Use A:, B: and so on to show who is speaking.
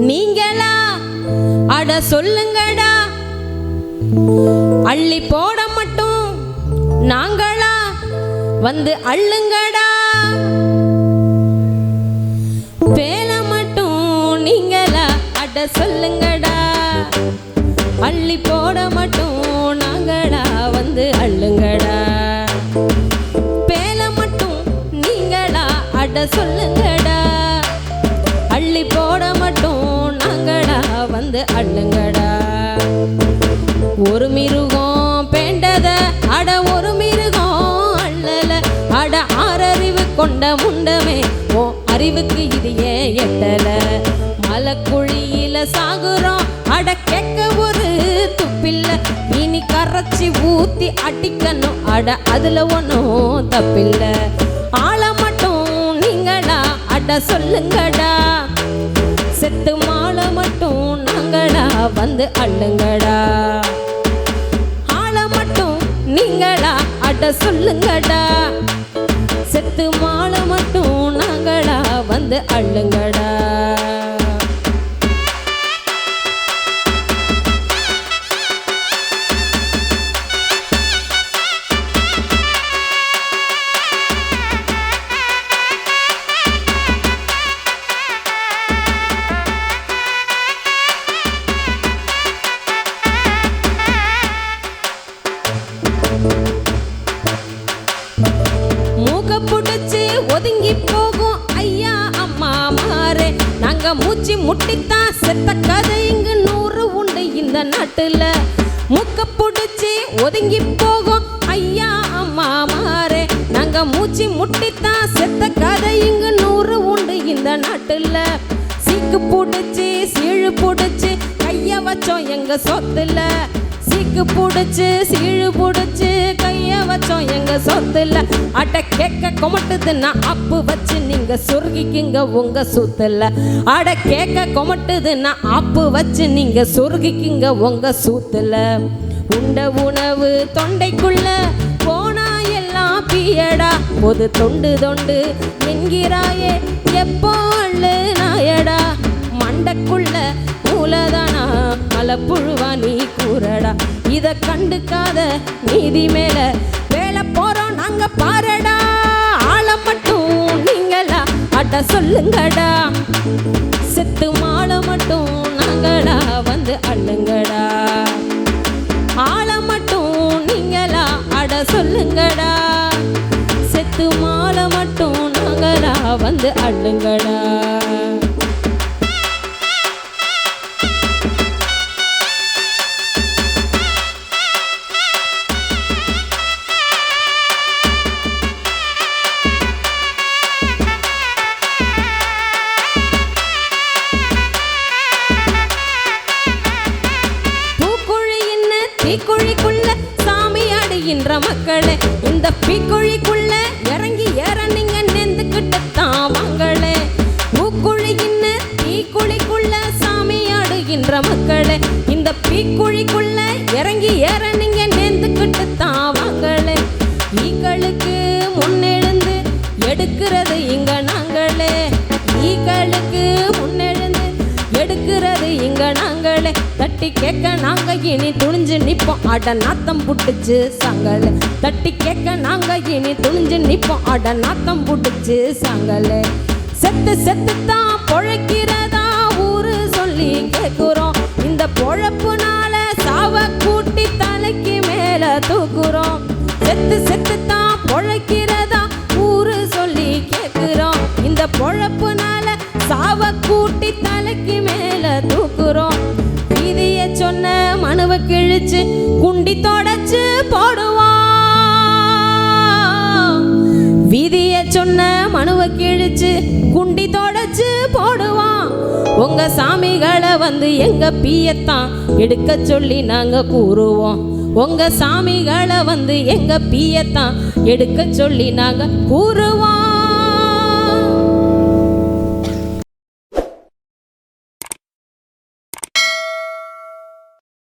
A: நீங்களா? அட சொல்லுங்கடா. அள்ளி போட மட்டும் நாங்களா? வந்து அள்ளுங்கடா. வேலை மட்டும் நீங்களா? அட சொல்லுங்கடா. அள்ளி போட மட்டும் நாங்களா? வந்து அள்ளுங்கடா. வேலை மட்டும் நீங்களா? அட சொல்லுங்கடா. வந்து அள்ளுங்கடா. ஒரு மிருகம் பேண்டத அட ஒரு மிருகம் அள்ளல. அட ஆறறிவு கொண்ட முண்டமே ஓ அறிவுக்கு இது ஏன் எட்டல. மலக்குழியில சாகுறோம் அட கேட்க ஒரு துப்பில்ல. இனி கரைச்சி ஊத்தி அடிக்கணும் அட அதுல ஒன்றும் தப்பில்ல. ஆள மட்டும் நீங்கடா அட சொல்லுங்கடா. செத்துமா வந்து அள்ளுங்கடா ஆள மட்டும் நீங்களா அட சொல்லுங்கடா. செத்து மாலை மட்டும் நாங்களா வந்து அள்ளுங்கடா முட்டித்தான் செத்த கதை இங்கு நூறு உண்டு இந்த நாட்டுல. முக்க புடிச்சு ஒதுங்கி போகும் ஐயா அம்மா மாறே நாங்க மூச்சு முட்டித்தான் செத்த கதை இங்கு நூறு உண்டு இந்த நாட்டுல. சீக்கு புடிச்சு சீழு புடிச்சு கைய வச்சோம் எங்க சொத்துல. சீக்கு பிடிச்சி சீழு பிடிச்சி கைய வச்சோம் எங்க சொத்துல. அட கேக்க கொமட்டுதுன்னா அப்பு வச்சு நீங்க சொருகிக்குங்க உங்க சூத்துல. அட கேக்க கொமட்டுதுன்னா அப்பு வச்சு நீங்க சொருகிக்குங்க உங்க சூத்துல. உண்ட உணவு தொண்டைக்குள்ள போனா எல்லாம் பியடா. பொது தொண்டு தொண்டு என்கிறாயே எப்போ நாயடா மண்டக்குள்ள மூலதானா மலப்புழு இத கண்டுக்காத நீதி மேல வேலை போறோம். நாங்க பாருடா ஆள மட்டும் நீங்களா? அட சொல்லுங்கடா செத்து மாலை மட்டும் நாங்களா வந்து அள்ளுங்கடா? ஆள மட்டும் நீங்களா? அட சொல்லுங்கடா செத்து மாலை மட்டும் நாங்களா வந்து அள்ளுங்கடா? பீக்குழிக்குள்ள சாமி அடைகின்ற மக்களே இந்த பீக்குழிக்குள்ள இறங்கி ஏற நீங்க நெந்துக்கிட்டு தான் வாங்களே பூக்குழி தீக்குழிக்குள்ள சாமி ஆடுகின்ற மக்களே இந்த பீக்குழிக்குள்ள இறங்கி ஏற தட்டி கேட்க நாங்க இனி துணிஞ்சு நிப்போம். அட நாத்தம் புட்டுச்சு சங்கல். தட்டி கேட்க நாங்க இனி துணிஞ்சு நிப்போம். அட நாத்தம் புட்டுச்சு சங்கல். செத்து செத்து தான் பொழைக்கிறதா ஊரு சொல்லி கேட்குறோம் இந்த பொழப்புனால சாவ கூட்டி தலைக்கு மேல தூக்குறோம். செத்து செத்து தான் பொழைக்கிறதா ஊரு சொல்லி கேட்குறோம் இந்த பொழப்புனால சாவ கூட்டி தலைக்கு கிழிச்சு குண்டி தொடச்சு போடுவான். உங்க சாமிகளை வந்து எங்க பீயத்தான் எடுக்க சொல்லி நாங்க கூறுவோம். உங்க சாமிகளை வந்து எங்க பீயத்தான் எடுக்க சொல்லி நாங்க கூறுவோம்.